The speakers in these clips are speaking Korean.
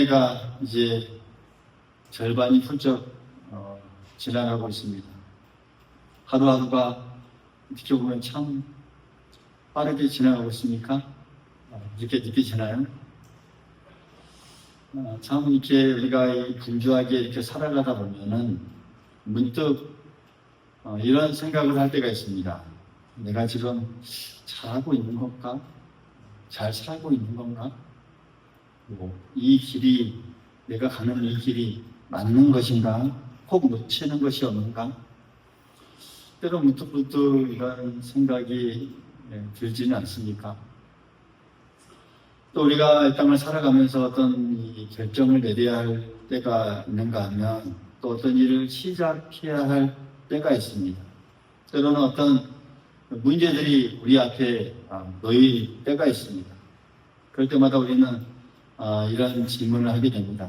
해가 이제 절반이 훌쩍 어, 지나가고 있습니다. 하루하루가 어떻게 보면 참 빠르게 지나가고 있습니까? 어, 이렇게 느끼시나요? 어, 참 이렇게 우리가 이 분주하게 이렇게 살아가다 보면은 문득 어, 이런 생각을 할 때가 있습니다. 내가 지금 잘하고 있는 건가? 잘 살고 있는 건가? 뭐, 이 길이, 내가 가는 이 길이 맞는 것인가? 혹 놓치는 것이 없는가? 때로 문득문득 이런 생각이 예, 들지는 않습니까? 또 우리가 이 땅을 살아가면서 어떤 이 결정을 내려야 할 때가 있는가 하면 또 어떤 일을 시작해야 할 때가 있습니다. 때로는 어떤 문제들이 우리 앞에 아, 놓일 때가 있습니다. 그럴 때마다 우리는 아, 이런 질문을 하게 됩니다.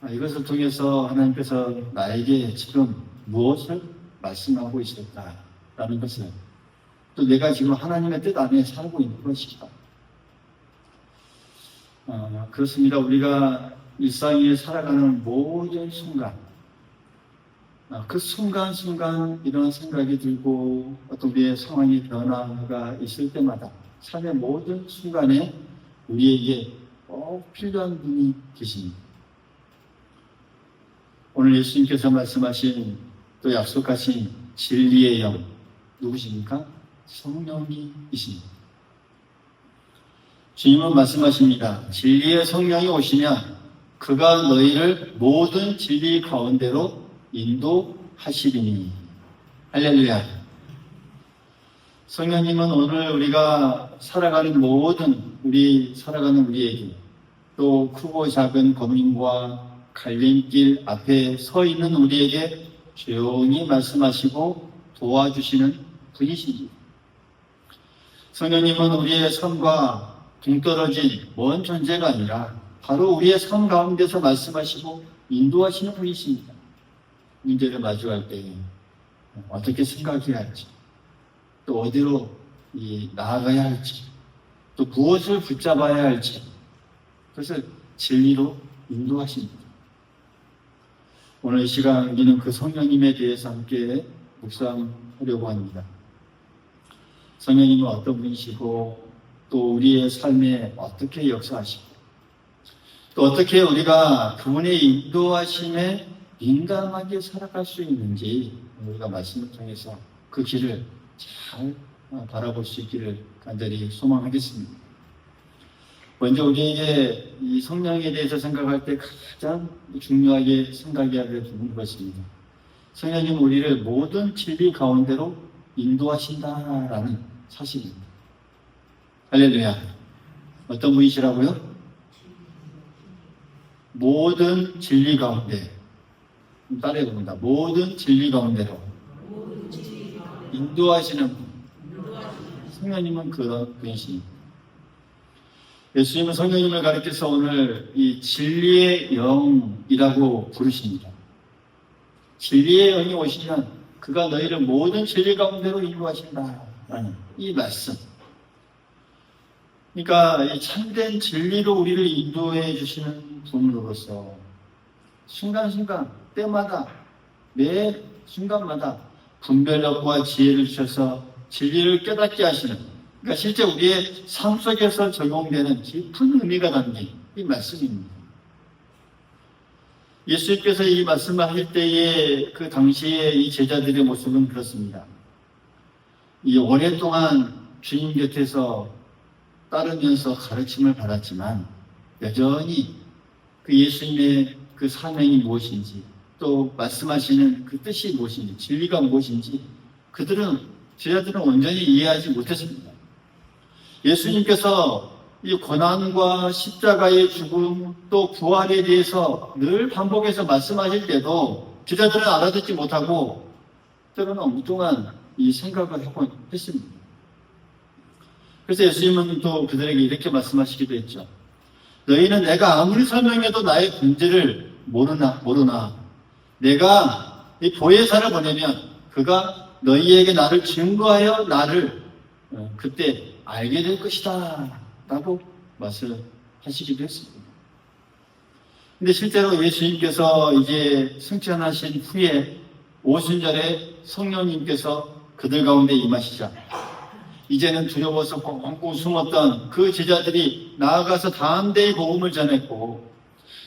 아, 이것을 통해서 하나님께서 나에게 지금 무엇을 말씀하고 있을까라는 것을 또 내가 지금 하나님의 뜻 안에 살고 있는 것이다. 아, 그렇습니다. 우리가 일상에 살아가는 모든 순간, 아, 그 순간순간 이런 생각이 들고 어떤 우리의 상황이 변화가 있을 때마다 삶의 모든 순간에 우리에게 꼭 필요한 분이 계십니다. 오늘 예수님께서 말씀하신 또 약속하신 진리의 영 누구십니까? 성령이십니다. 주님은 말씀하십니다. 진리의 성령이 오시면 그가 너희를 모든 진리 가운데로 인도하시리니. 할렐루야. 성령님은 오늘 우리가 살아가는 모든 우리 살아가는 우리에게 또 크고 작은 고민과 갈림길 앞에 서 있는 우리에게 조용히 말씀하시고 도와주시는 분이십니다. 성령님은 우리의 삶과 동떨어진 먼 존재가 아니라 바로 우리의 삶 가운데서 말씀하시고 인도하시는 분이십니다. 문제를 마주할 때 어떻게 생각해야 할지, 또 어디로 이 나아가야 할지, 또 무엇을 붙잡아야 할지, 그것을 진리로 인도하십니다. 오늘 이 시간 우리는 그 성령님에 대해서 함께 묵상하려고 합니다. 성령님은 어떤 분이시고 또 우리의 삶에 어떻게 역사하시고 또 어떻게 우리가 그분의 인도하심에 민감하게 살아갈 수 있는지 우리가 말씀을 통해서 그 길을 잘 바라볼 수 있기를 간절히 소망하겠습니다. 먼저 우리에게 이 성령에 대해서 생각할 때 가장 중요하게 생각해야 될 부분이 것입니다. 성령님은 우리를 모든 진리 가운데로 인도하신다라는 사실입니다. 할렐루야. 어떤 분이시라고요? 모든 진리 가운데 따라해 봅니다. 모든 진리 가운데로 인도하시는 분. 성령님은 그런 분이십니다. 예수님은 성령님을 가리켜서 오늘 이 진리의 영이라고 부르십니다. 진리의 영이 오시면 그가 너희를 모든 진리 가운데로 인도하신다라는 이 말씀. 그러니까 이 참된 진리로 우리를 인도해 주시는 분으로서 순간순간 때마다 매 순간마다 분별력과 지혜를 주셔서 진리를 깨닫게 하시는 그러니까 실제 우리의 삶 속에서 적용되는 깊은 의미가 담긴 이 말씀입니다. 예수님께서 이 말씀을 할 때에 그 당시에 이 제자들의 모습은 그렇습니다. 이 오랫동안 주님 곁에서 따르면서 가르침을 받았지만 여전히 그 예수님의 그 사명이 무엇인지 또 말씀하시는 그 뜻이 무엇인지 진리가 무엇인지 그들은 제자들은 온전히 이해하지 못했습니다. 예수님께서 이 고난과 십자가의 죽음 또 부활에 대해서 늘 반복해서 말씀하실 때도 제자들은 알아듣지 못하고 때로는 엉뚱한 이 생각을 하곤 했습니다. 그래서 예수님은 또 그들에게 이렇게 말씀하시기도 했죠. 너희는 내가 아무리 설명해도 나의 존재를 모르나, 모르나. 내가 이 보혜사를 보내면 그가 너희에게 나를 증거하여 나를 어, 그때 알게 될 것이다. 라고 말씀하시기도 했습니다. 근데 실제로 예수님께서 이제 승천하신 후에 오순절에 성령님께서 그들 가운데 임하시자 이제는 두려워서 꽁꽁 숨었던 그 제자들이 나아가서 다음대의 복음을 전했고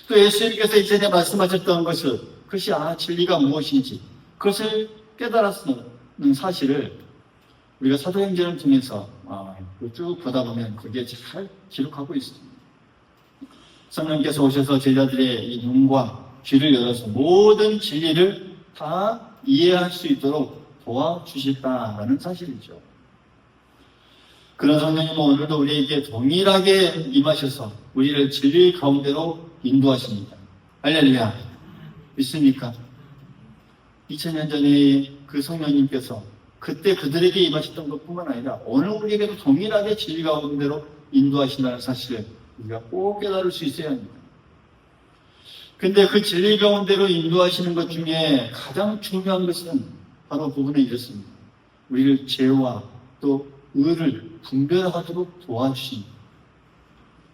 또 예수님께서 이전에 말씀하셨던 것을 그것이 아 진리가 무엇인지 그것을 깨달았는 사실을 우리가 사도행전을 통해서 아, 쭉 보다 보면 그게 잘 기록하고 있습니다. 성령께서 오셔서 제자들의 이 눈과 귀를 열어서 모든 진리를 다 이해할 수 있도록 도와주셨다라는 사실이죠. 그런 성령님은 오늘도 우리에게 동일하게 임하셔서 우리를 진리 가운데로 인도하십니다. 할렐루야. 믿습니까? 2000년 전에 그 성령님께서 그때 그들에게 임하셨던 것 뿐만 아니라 오늘 우리에게도 동일하게 진리 가운데로 인도하신다는 사실을 우리가 꼭 깨달을 수 있어야 합니다. 근데 그 진리 가운데로 인도하시는 것 중에 가장 중요한 것은 바로 부분에 이렇습니다. 우리를 죄와 또 의를 분별하도록 도와주십니다.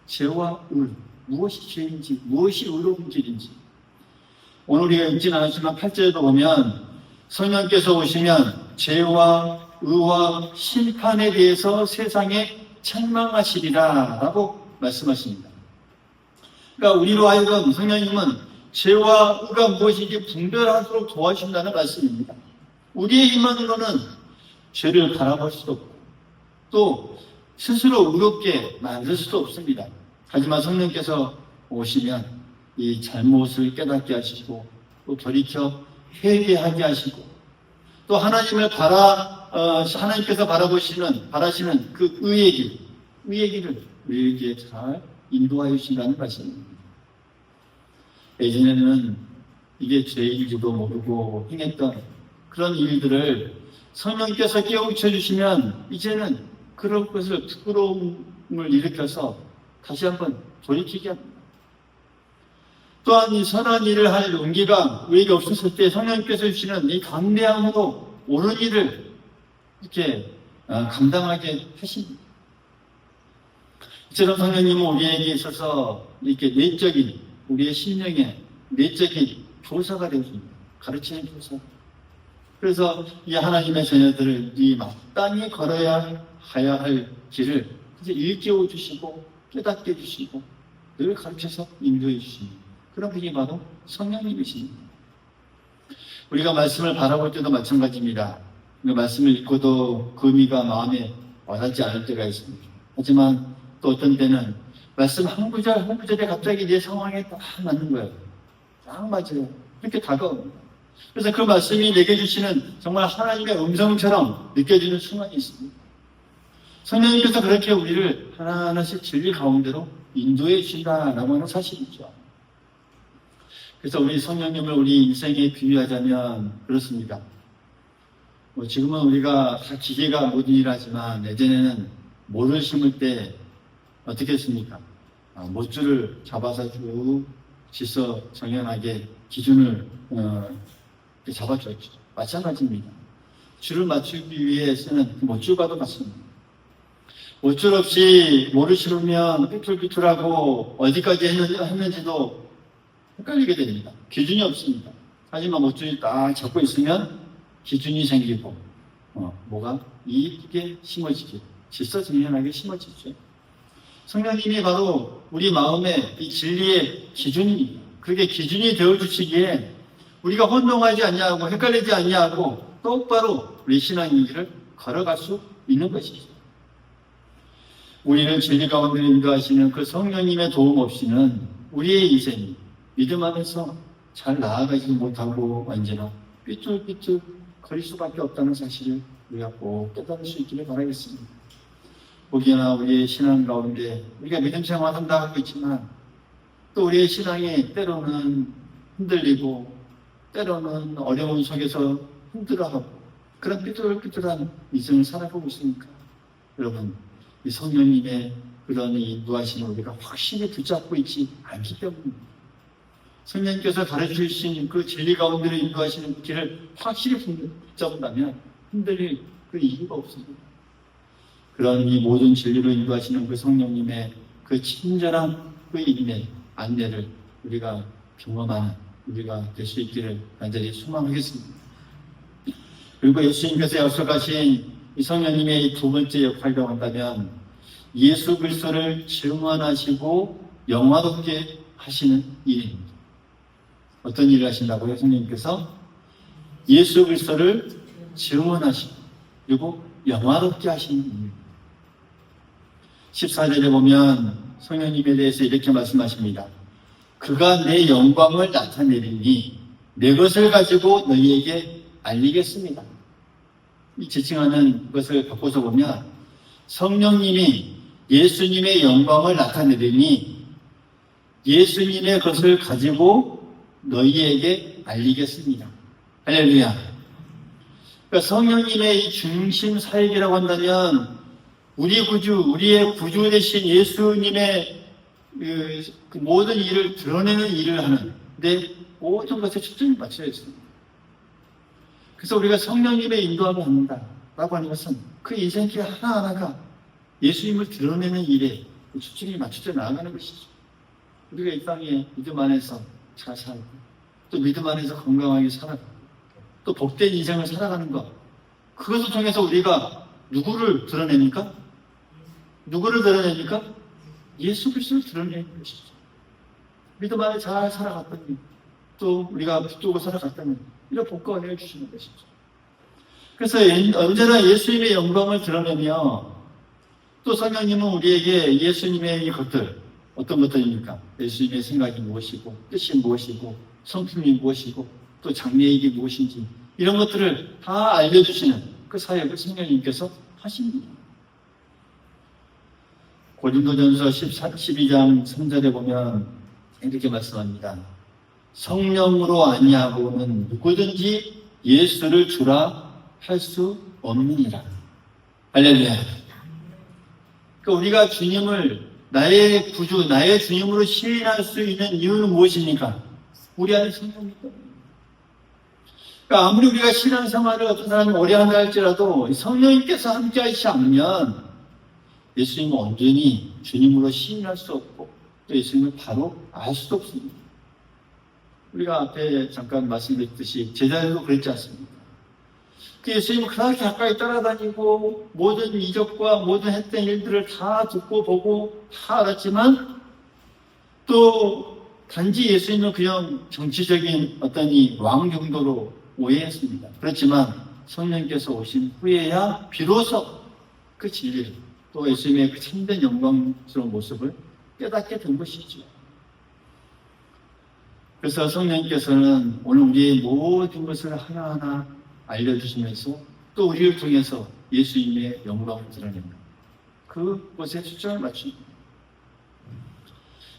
죄와 의, 무엇이 죄인지, 무엇이 의로운 길인지. 오늘 우리가 읽진 않았지만 8절에도 보면 성령께서 오시면 죄와 의와 심판에 대해서 세상에 책망하시리라 라고 말씀하십니다. 그러니까 우리로 하여금 성령님은 죄와 의가 무엇인지 분별하도록 도와주신다는 말씀입니다. 우리의 힘만으로는 죄를 바라볼 수도 없고 또 스스로 의롭게 만들 수도 없습니다. 하지만 성령께서 오시면 이 잘못을 깨닫게 하시고 또 돌이켜 회개하게 하시고 또 하나님을 바라 어, 하나님께서 바라보시는 바라시는 그 의의 길, 의의 길을 우리에게 잘 인도하여 주신다는 말씀입니다. 예전에는 이게 죄인지도 모르고 행했던 그런 일들을 성령께서 깨우쳐 주시면 이제는 그런 것을 부끄러움을 일으켜서 다시 한번 돌이키게 합니다. 또한 이 선한 일을 할 용기가 우리에게 없었을 때 성령께서 주시는 이 감대함으로 옳은 일을 이렇게 어, 감당하게 하십니다. 이처럼 성령님은 우리에게 있어서 이렇게 내적인 우리의 심령의 내적인 교사가 되어줍니다. 가르치는 교사. 그래서 이 하나님의 자녀들을 이 마땅히 걸어야 하야 할 길을 이제 일깨워 주시고 깨닫게 해주시고 늘 가르쳐서 인도해 주십니다. 그런 분이 바로 성령님이십니다. 우리가 말씀을 바라볼 때도 마찬가지입니다. 그 말씀을 읽고도 그 의미가 마음에 와닿지 않을 때가 있습니다. 하지만 또 어떤 때는 말씀 한 구절 한 구절에 갑자기 내 상황에 딱 맞는 거예요. 딱 맞아요. 이렇게 다가옵니다. 그래서 그 말씀이 내게 주시는 정말 하나님의 음성처럼 느껴지는 순간이 있습니다. 성령님께서 그렇게 우리를 하나하나씩 진리 가운데로 인도해 주신다라고 하는 사실이죠. 그래서 우리 성령님을 우리 인생에 비유하자면 그렇습니다. 뭐 지금은 우리가 다 기계가 모든 일을 하지만 예전에는 모를 심을 때 어떻게 했습니까? 아, 못줄을 잡아서 쭉 지서 정연하게 기준을 어, 잡아줬죠. 마찬가지입니다. 줄을 맞추기 위해 쓰는 그 같습니다. 못줄 없이 모를 심으면 삐뚤삐뚤하고 어디까지 했는지도 헷갈리게 됩니다. 기준이 없습니다. 하지만 못줄이 딱 잡고 있으면 기준이 생기고 어, 뭐가 이쁘게 심어지게 질서 정연하게 심어지죠. 성령님이 바로 우리 마음의 이 진리의 기준입니다. 그게 기준이 되어주시기에 우리가 혼동하지 않냐고 헷갈리지 않냐고 똑바로 우리 신앙의 길을 걸어갈 수 있는 것이죠. 우리를 진리 가운데 인도하시는 그 성령님의 도움 없이는 우리의 인생이 믿음 안에서 잘 나아가지 못하고 언제나 삐뚤삐뚤 거릴 수밖에 없다는 사실을 우리가 꼭 깨달을 수 있기를 바라겠습니다. 혹여나 우리의 신앙 가운데 우리가 믿음 생활 한다 하고 있지만 또 우리의 신앙이 때로는 흔들리고 때로는 어려운 속에서 힘들어하고 그런 삐뚤삐뚤한 인생을 살아가고 있으니까 여러분 이 성령님의 그런 인도하시는 우리가 확실히 붙잡고 있지 않기 때문입니다. 성령님께서 가르치신 그 진리 가운데로 인도하시는 길을 확실히 붙잡는다면 흔들릴 그 이유가 없습니다. 그런 이 모든 진리로 인도하시는 그 성령님의 그 친절한 그 인내, 안내를 우리가 경험하는 우리가 될 수 있기를 간절히 소망하겠습니다. 그리고 예수님께서 약속하신 이 성령님의 이 두 번째 역할이라고 한다면 예수 그리스도를 증언하시고 영화롭게 하시는 일입니다. 어떤 일을 하신다고요? 성령님께서 예수 그리스도를 증언하시고 그리고 영화롭게 하시는 일. 14절에 보면 성령님에 대해서 이렇게 말씀하십니다. 그가 내 영광을 나타내리니 내 것을 가지고 너희에게 알리겠습니다. 이 지칭하는 것을 바꿔서 보면 성령님이 예수님의 영광을 나타내리니 예수님의 것을 가지고 너희에게 알리겠습니다. 할렐루야. 그러니까 성령님의 이 중심 사역이라고 한다면 우리 구주, 우리의 구주 되신 예수님의 그, 그 모든 일을 드러내는 일을 하는 데 모든 것에 초점이 맞춰져 있습니다. 그래서 우리가 성령님의 인도함을 받는다라고 하는 것은 그 인생길 하나하나가 예수님을 드러내는 일에 초점이 맞춰져 나아가는 것이죠. 우리가 이 땅에 믿음 안에서 잘 살고 또 믿음 안에서 건강하게 살아가고 또 복된 인생을 살아가는 것 그것을 통해서 우리가 누구를 드러냅니까? 누구를 드러냅니까? 예수 그리스도를 드러내는 것이죠. 믿음 안에 잘 살아갔더니 또 우리가 붙들고 살아갔다면 이런 복과 은혜를 주시는 것이죠. 그래서 언제나 예수님의 영광을 드러내며 또 성령님은 우리에게 예수님의 이 것들 어떤 것들입니까? 예수님의 생각이 무엇이고 뜻이 무엇이고 성품이 무엇이고 또 장래익이 무엇인지 이런 것들을 다 알려주시는 그 사역을 성령님께서 하십니다. 고린도전서 14, 12장 3절에 보면 이렇게 말씀합니다. 성령으로 아니하고는 누구든지 예수를 주라 할 수 없느니라. 할렐루야. 그러니까 우리가 주님을 나의 구주, 나의 주님으로 시인할 수 있는 이유는 무엇입니까? 우리 안에 성령이 있다. 그러니까 아무리 우리가 신앙생활을 어떤 사람이 오래 한다 할지라도 성령님께서 함께 하시지 않으면 예수님은 온전히 주님으로 시인할 수 없고 또 예수님을 바로 알 수도 없습니다. 우리가 앞에 잠깐 말씀드렸듯이 제자들도 그랬지 않습니까? 그 예수님은 그렇게 가까이 따라다니고 모든 이적과 모든 했던 일들을 다 듣고 보고 다 알았지만 또 단지 예수님은 그냥 정치적인 어떤 이 왕 정도로 오해했습니다. 그렇지만 성령께서 오신 후에야 비로소 그 진리를 또 예수님의 그 참된 영광스러운 모습을 깨닫게 된 것이죠. 그래서 성령께서는 오늘 우리의 모든 것을 하나하나 알려주시면서 또 우리를 통해서 예수님의 영광을 드러냅니다. 그곳에 초점을 맞춥니다.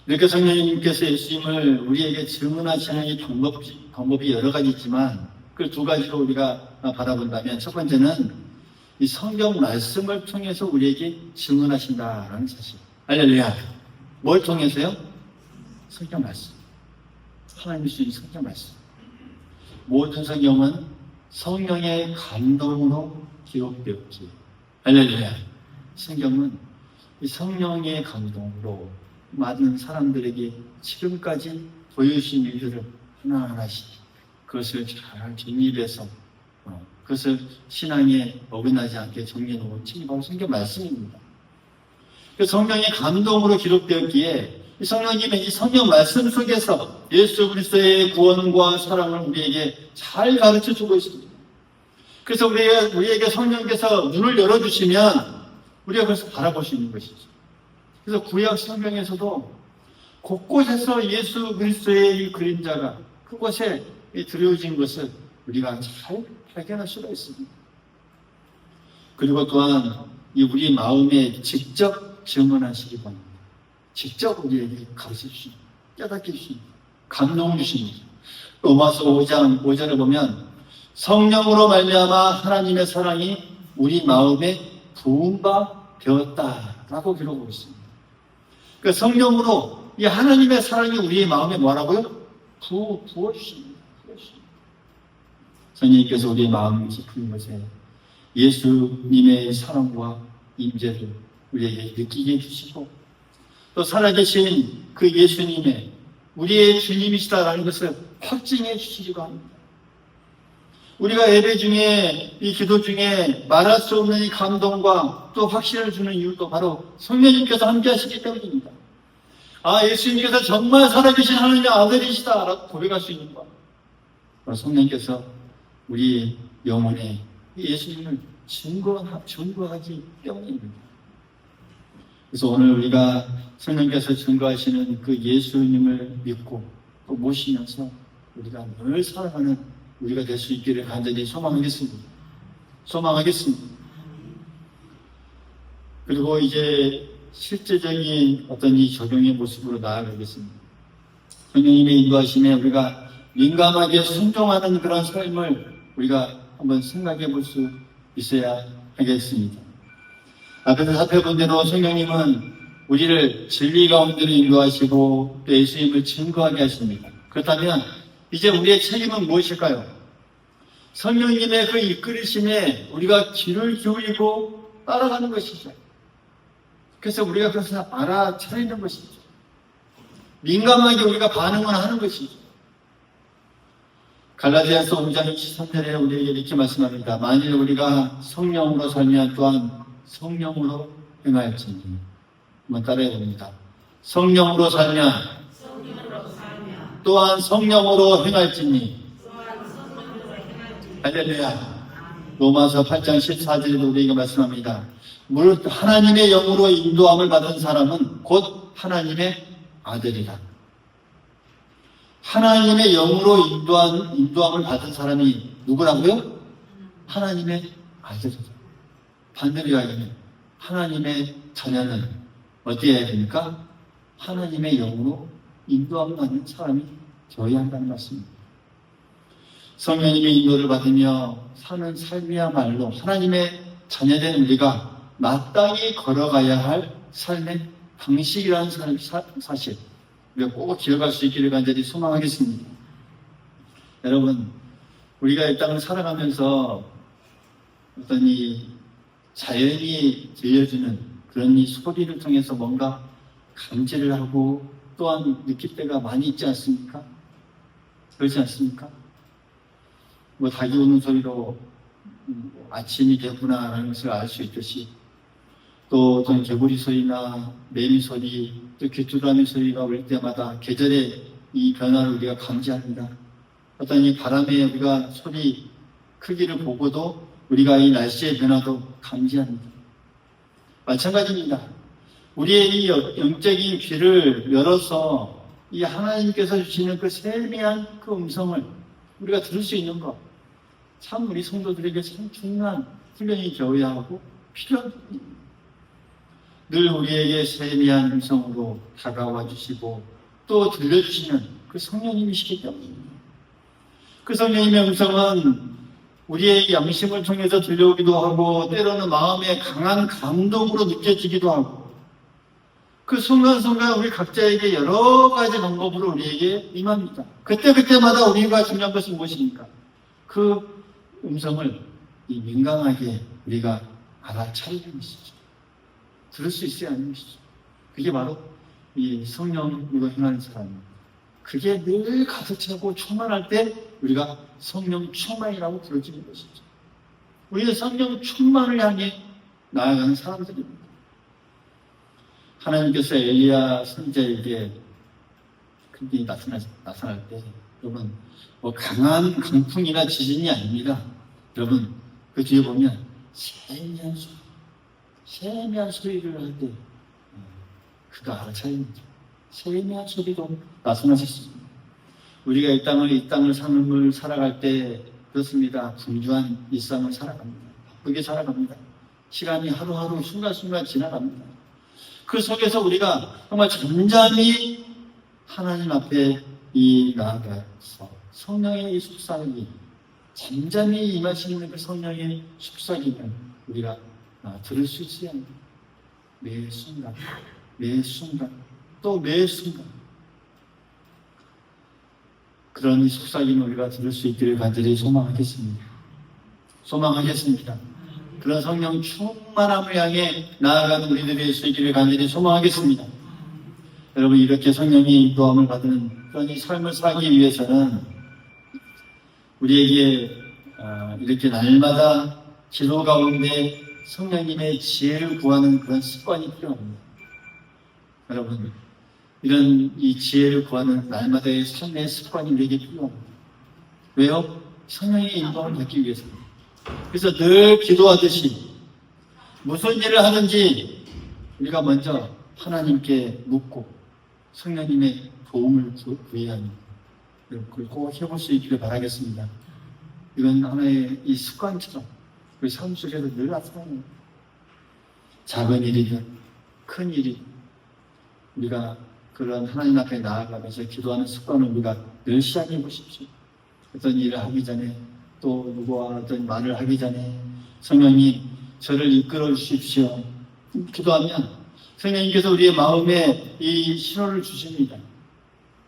이렇게 성령님께서 예수님을 우리에게 증언하시는 이 방법, 방법이 여러 가지 있지만 그 두 가지로 우리가 바라본다면 첫 번째는 이 성경 말씀을 통해서 우리에게 증언하신다라는 사실. 알렐루야. 뭘 통해서요? 성경 말씀. 하나님의 주신 성경 말씀. 모든 성경은 성령의 감동으로 기록되었지. 할렐루야. 성경은 이 성령의 감동으로 많은 사람들에게 지금까지 보여주신 일들을 하나하나씩 그것을 잘 정립해서 어, 그것을 신앙에 어긋나지 않게 정리해 놓은 책이 바로 성경 말씀입니다. 그 성령의 감동으로 기록되었기에 이 성령님의 이 성경 말씀 속에서 예수 그리스도의 구원과 사랑을 우리에게 잘 가르쳐 주고 있습니다. 그래서 우리에게, 우리에게 성령께서 눈을 열어주시면 우리가 그것을 바라볼 수 있는 것이죠. 그래서 구약 성경에서도 곳곳에서 예수 그리스도의 이 그림자가 그곳에 들여진 것을 우리가 잘 발견할 수가 있습니다. 그리고 또한 이 우리 마음에 직접 증언하시기 바랍니다. 직접 우리에게 가르쳐 주십니다. 깨닫게 주십니다. 감동 주십니다. 로마서 5장 5절을 보면 성령으로 말미암아 하나님의 사랑이 우리 마음에 부은 바 되었다라고 기록하고 있습니다. 그 성령으로 이 하나님의 사랑이 우리의 마음에 뭐라고요? 부, 부어주십니다. 성령님께서 우리의 마음 깊은 것에 예수님의 사랑과 임재를 우리에게 느끼게 해주시고 또 살아계신 그 예수님의 우리의 주님이시다라는 것을 확증해 주시기도 합니다. 우리가 예배 중에 이 기도 중에 말할 수 없는 이 감동과 또 확신을 주는 이유도 바로 성령님께서 함께 하시기 때문입니다. 아, 예수님께서 정말 살아계신 하나님의 아들이시다라고 고백할 수 있는 것. 성령께서 우리 영혼에 이 예수님을 증거하, 증거하기 때문입니다. 그래서 오늘 우리가 성령께서 증거하시는 그 예수님을 믿고 또 모시면서 우리가 늘 살아가는 우리가 될 수 있기를 간절히 소망하겠습니다. 소망하겠습니다. 그리고 이제 실제적인 어떤 이 적용의 모습으로 나아가겠습니다. 성령님의 인도하심에 우리가 민감하게 순종하는 그런 삶을 우리가 한번 생각해 볼 수 있어야 하겠습니다. 앞에서 살펴본 대로 성령님은 우리를 진리 가운데로 인도하시고 또 예수님을 증거하게 하십니다. 그렇다면 이제 우리의 책임은 무엇일까요? 성령님의 그 이끌으심에 우리가 귀를 기울이고 따라가는 것이죠. 그래서 우리가 그것을 알아차리는 것이죠. 민감하게 우리가 반응을 하는 것이죠. 갈라디아서 5장 23절에 우리에게 이렇게 말씀합니다. 만일 우리가 성령으로 살면 또한 성령으로 행할지니 한번 따라해 봅니다. 성령으로 살면 또한 성령으로 행할지니 할렐루야 로마서 8장 14절에도 우리에게 말씀합니다. 물 하나님의 영으로 인도함을 받은 사람은 곧 하나님의 아들이다. 하나님의 영으로 인도한, 인도함을 받은 사람이 누구라고요? 하나님의 아들이다. 반대로 이야기하면 하나님의 자녀는 어디에 해야 됩니까? 하나님의 영으로 인도함을 받는 사람이 되어야 한다는 말씀입니다. 성령님의 인도를 받으며 사는 삶이야말로 하나님의 자녀된 우리가 마땅히 걸어가야 할 삶의 방식이라는 사실 우리가 꼭 기억할 수 있기를 간절히 소망하겠습니다. 여러분, 우리가 이 땅을 살아가면서 어떤 이 자연이 들려주는 그런 이 소리를 통해서 뭔가 감지를 하고 또한 느낄 때가 많이 있지 않습니까? 그렇지 않습니까? 뭐 닭이 우는 소리로 음, 아침이 됐구나라는 것을 알 수 있듯이 또 어떤 개구리 소리나 매미 소리, 또 귀뚜라미 소리가 올 때마다 계절의 이 변화를 우리가 감지합니다. 어떤 이 바람의 우리가 소리 크기를 보고도 우리가 이 날씨의 변화도 감지합니다. 마찬가지입니다. 우리의 이 영적인 귀를 열어서 이 하나님께서 주시는 그 세미한 그 음성을 우리가 들을 수 있는 것. 참 우리 성도들에게 참 중요한 훈련이 되어야 하고 필요한 일입니다. 늘 우리에게 세미한 음성으로 다가와 주시고 또 들려주시는 그 성령님이시기 때문입니다. 그 성령님의 음성은 우리의 양심을 통해서 들려오기도 하고 때로는 마음의 강한 감동으로 느껴지기도 하고 그 순간순간 우리 각자에게 여러 가지 방법으로 우리에게 임합니다. 그때그때마다 우리가 중요한 것은 무엇입니까? 그 음성을 이 민감하게 우리가 알아차리는 것이죠. 들을 수 있어야 하는 것이죠. 그게 바로 이 성령으로 행하는 사람입니다. 그게 늘 가득 차고 충만할 때 우리가 성령 충만이라고 부르지는 것이죠. 우리는 성령 충만을 향해 나아가는 사람들입니다. 하나님께서 엘리야 선지자에게 그게 나타나, 나타날 때 여러분 뭐 강한 강풍이나 지진이 아닙니다. 여러분 그 뒤에 보면 세미한 소리 세미한 소리를 할 때 그거 알아차리는 거죠. 세미한 소리도 있습니다. 우리가 이 땅을 이 땅을 삶을 살아갈 때 그렇습니다. 분주한 일상을 살아갑니다. 바쁘게 살아갑니다. 시간이 하루하루 순간순간 지나갑니다. 그 속에서 우리가 정말 잠잠히 하나님 앞에 이 나아가서 성령의 이 속삭임이 잠잠히 임하시는 그 성령의 속삭임을 우리가 아, 들을 수 있어야 합니다. 매 순간, 매 순간, 또 매 순간 그런 이 속삭임을 우리가 들을 수 있기를 간절히 소망하겠습니다. 소망하겠습니다. 그런 성령 충만함을 향해 나아가는 우리들이 수 있기를 간절히 소망하겠습니다. 여러분 이렇게 성령의 인도함을 받은 그런 이 삶을 살기 위해서는 우리에게 어, 이렇게 날마다 기도 가운데 성령님의 지혜를 구하는 그런 습관이 필요합니다. 여러분 이런 이 지혜를 구하는 날마다의 삶의 습관이 우리에게 필요합니다. 왜요? 성령의 인도함을 받기 위해서입니다. 그래서 늘 기도하듯이 무슨 일을 하든지 우리가 먼저 하나님께 묻고 성령님의 도움을 구- 구해야 합니다. 그걸 꼭 해볼 수 있기를 바라겠습니다. 이건 하나의 이 습관처럼 우리 삶 속에서 늘 나타나는 작은 일이든 큰 일이든 우리가 그런 하나님 앞에 나아가면서 기도하는 습관을 우리가 늘 시작해 보십시오. 어떤 일을 하기 전에 또 누구와 어떤 말을 하기 전에 성령님 저를 이끌어 주십시오. 기도하면 성령님께서 우리의 마음에 이 신호를 주십니다.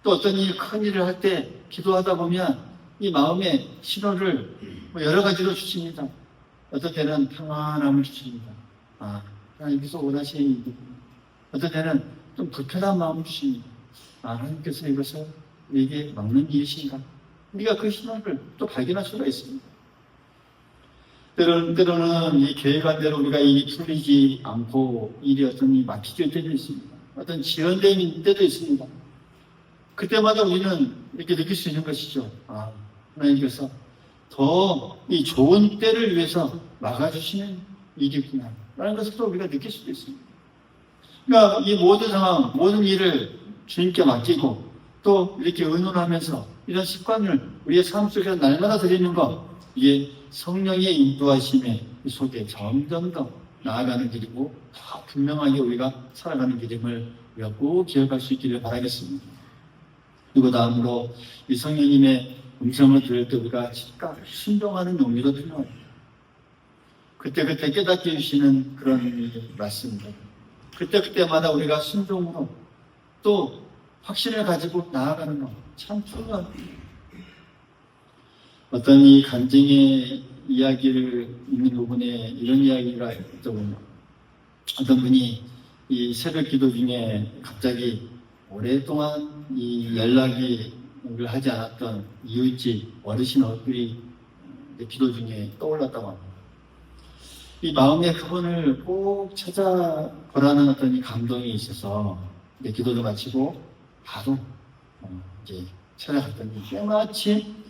또 어떤 일, 큰 일을 할 때 기도하다 보면 이 마음에 신호를 뭐 여러 가지로 주십니다. 어떤 때는 평안함을 주십니다. 아, 하나님께서 원하시는 일이. 어떤 때는 좀 불편한 마음을 주십니다. 아, 하나님께서 이것을 우리에게 막는 일이신가? 우리가 그 신호를 또 발견할 수가 있습니다. 때로는, 때로는 이 계획한대로 우리가 일이 풀리지 않고 일이 어떤 이 막히질 때도 있습니다. 어떤 지연된 때도 있습니다. 그때마다 우리는 이렇게 느낄 수 있는 것이죠. 아, 하나님께서 더 이 좋은 때를 위해서 막아주시는 일이구나. 라는 것을 또 우리가 느낄 수도 있습니다. 그러니까 이 모든 상황, 모든 일을 주님께 맡기고 또 이렇게 의논하면서 이런 습관을 우리의 삶 속에서 날마다 드리는 것, 이게 성령의 인도하심의 속에 점점 더 나아가는 길이고 더 분명하게 우리가 살아가는 길임을 우리가 꼭 기억할 수 있기를 바라겠습니다. 그리고 다음으로 이 성령님의 음성을 들을 때 우리가 즉각 순종하는 용기도 필요합니다. 그때그때 깨닫게 해주시는 그런 말씀입니다. 그때그때마다 우리가 순종으로 또 확신을 가지고 나아가는 것참 중요합니다. 어떤 이 간증의 이야기를 있는 부분에 이런 이야기가 있더군요. 어떤 분이 이 새벽 기도 중에 갑자기 오랫동안 이 연락이 를 하지 않았던 이웃집 어르신 얼굴이 기도 중에 떠올랐다고 합니다. 이 마음에 그분을 꼭 찾아보라는 어떤 이 감동이 있어서 이제 기도를 마치고 바로 어, 이제 찾아갔더니 때마침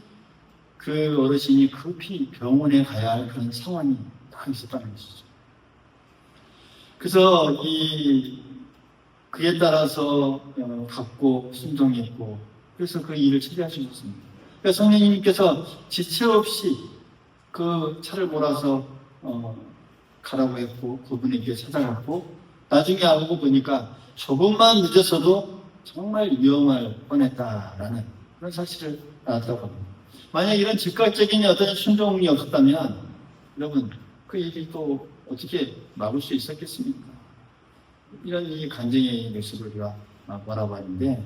그 어르신이 급히 병원에 가야 할 그런 상황이 딱 있었다는 것이죠. 그래서 이 그에 따라서 어, 갔고 순종했고 그래서 그 일을 처리하셨습니다. 그래서 성령님께서 지체 없이 그 차를 몰아서 어, 가라고 했고 그분에게 찾아갔고 나중에 알고 보니까 조금만 늦었어도 정말 위험할 뻔했다라는 그런 사실을 알았다고 합니다. 만약 이런 즉각적인 어떤 순종이 없었다면 여러분 그 일이 또 어떻게 막을 수 있었겠습니까? 이런 이 간증의 모습을 우리가 바라봤는데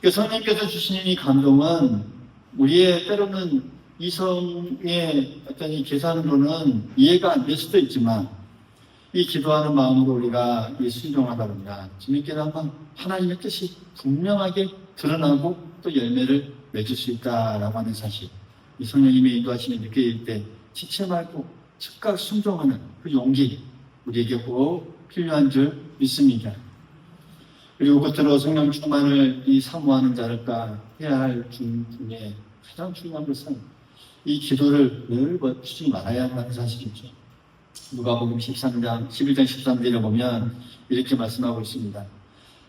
그 성령께서 주시는 이 감동은 우리의 때로는 이성의 어떤 이 계산으로는 이해가 안 될 수도 있지만 이 기도하는 마음으로 우리가 이 순종하다 보면 주님께서 한번 하나님의 뜻이 분명하게 드러나고 또 열매를 맺을 수 있다라고 하는 사실 이 성령님의 인도하심이 느껴질 때 지체 말고 즉각 순종하는 그 용기 우리에게 꼭 필요한 줄 믿습니다. 그리고 끝으로 성령 충만을 이 사모하는 자를까 해야 할 중에 가장 중요한 것은 이 기도를 늘 멈추지 말아야 한다는 사실이죠. 누가복음 13장, 11장 13절에 보면 이렇게 말씀하고 있습니다.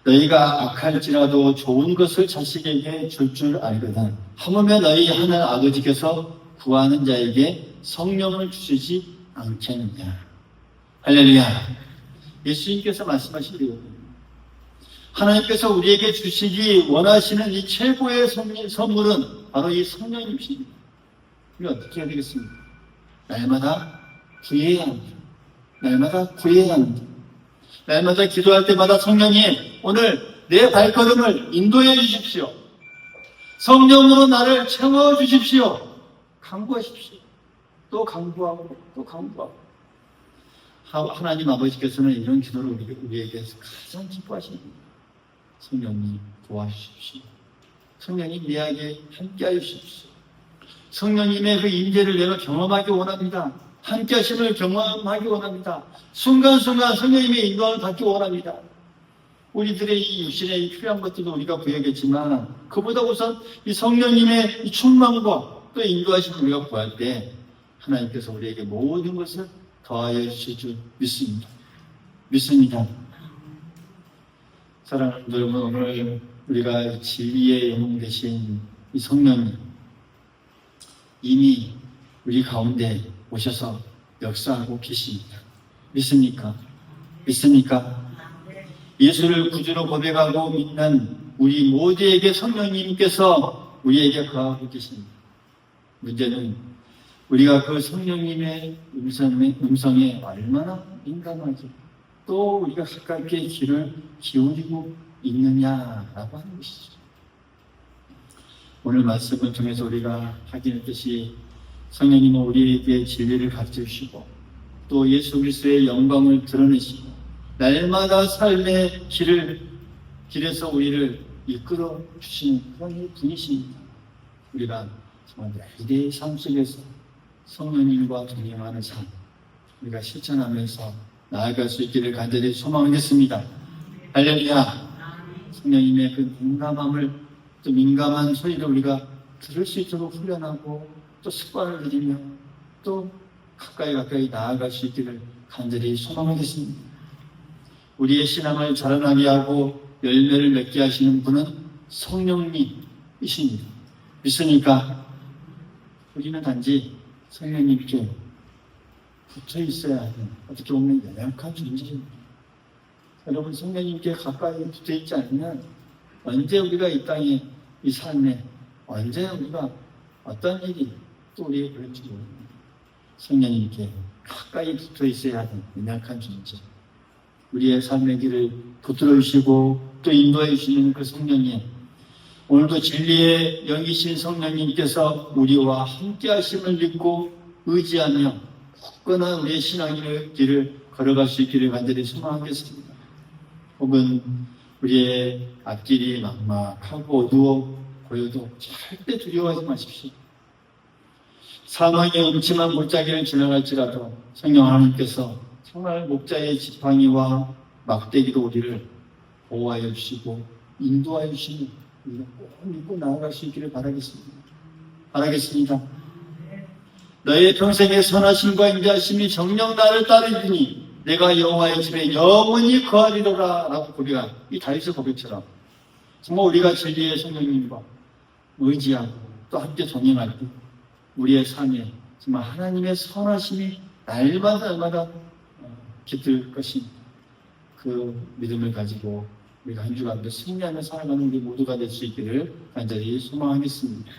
너희가 악할지라도 좋은 것을 자식에게 줄 줄 알거든. 하물며 너희 하늘 아버지께서 구하는 자에게 성령을 주시지 않겠느냐. 할렐루야. 예수님께서 말씀하시기를 하나님께서 우리에게 주시기 원하시는 이 최고의 선- 선물은 바로 이 성령님이십니다. 우리 어떻게 해야 되겠습니까? 날마다 구해야 합니다. 날마다 구해야 합니다. 날마다 기도할 때마다 성령님, 오늘 내 발걸음을 인도해 주십시오. 성령으로 나를 채워 주십시오. 강구하십시오. 또 강구하고, 또 강구하고. 하- 하나님 아버지께서는 이런 기도를 우리- 우리에게 가장 기뻐하십니다. 성령님 도와주십시오. 성령님 내에게 함께하여 주십시오. 성령님의 그 임재를 내가 경험하기 원합니다. 함께 하심을 경험하기 원합니다. 순간순간 성령님의 인도함을 받기 원합니다. 우리들의 이 육신에 이 필요한 것들도 우리가 구하겠지만 그보다 우선 이 성령님의 이 충만과 또 인도하심을 우리가 구할 때 하나님께서 우리에게 모든 것을 더하여 주실 줄 믿습니다. 믿습니다. 사랑하는 여러분 오늘 우리가 진리의 영웅 되신 이 성령님 이미 우리 가운데 오셔서 역사하고 계십니다. 믿습니까? 믿습니까? 예수를 구주로 고백하고 믿는 우리 모두에게 성령님께서 우리에게 거하고 계십니다. 문제는 우리가 그 성령님의 음성에, 음성에 얼마나 민감하게 또 우리가 가깝게 귀를 기울이고 있느냐라고 하는 것이죠. 오늘 말씀을 통해서 우리가 확인했듯이 성령님은 우리에게 진리를 가르쳐 주시고 또 예수 그리스도의 영광을 드러내시고 날마다 삶의 길을 길에서 우리를 이끌어 주시는 그런 분이십니다. 우리가 정말 매일의 삶 속에서 성령님과 동행하는 삶 우리가 실천하면서 나아갈 수 있기를 간절히 소망하겠습니다. 할렐루야. 성령님의 그 민감함을 또 민감한 소리를 우리가 들을 수 있도록 훈련하고 또 습관을 들이며 또 가까이 가까이 나아갈 수 있기를 간절히 소망하겠습니다. 우리의 신앙을 자라나게 하고 열매를 맺게 하시는 분은 성령님이십니다. 믿으니까 우리는 단지 성령님께 붙어 있어야 하는 어떻게 보면 연약한 존재입니다. 여러분 성령님께 가까이 붙어 있지 않으면 언제 우리가 이 땅에 이 삶에 언제 우리가 어떤 일이 또 우리에게 그럴지 모릅니다. 성령님께 가까이 붙어 있어야 하는 연약한 존재. 우리의 삶의 길을 붙들어 주시고 또 인도해 주시는 그 성령님. 오늘도 진리의 영이신 성령님께서 우리와 함께 하심을 믿고 의지하며 굳건한 우리의 신앙의 길을 걸어갈 수 있기를 간절히 소망하겠습니다. 혹은 우리의 앞길이 막막하고 어두워 보여도 절대 두려워하지 마십시오. 사망의 음침한 골짜기를 지나갈지라도 성령 하나님께서 정말 목자의 지팡이와 막대기로 우리를 보호하여 주시고 인도하여 주시니 우리가 꼭 믿고 나아갈 수 있기를 바라겠습니다. 바라겠습니다. 너의 평생의 선하심과 인자하심이 정녕 나를 따르리니 내가 여호와의 집에 영원히 거하리로라 라고 우리가 이 다윗의 고백처럼 정말 우리가 진리의 성령님과 의지하고 또 함께 동행할 때 우리의 삶에 정말 하나님의 선하심이 날마다 날마다 어, 깃들 것입니다. 그 믿음을 가지고 우리가 한 주간도 승리하며 살아가는 우리 모두가 될 수 있기를 간절히 소망하겠습니다.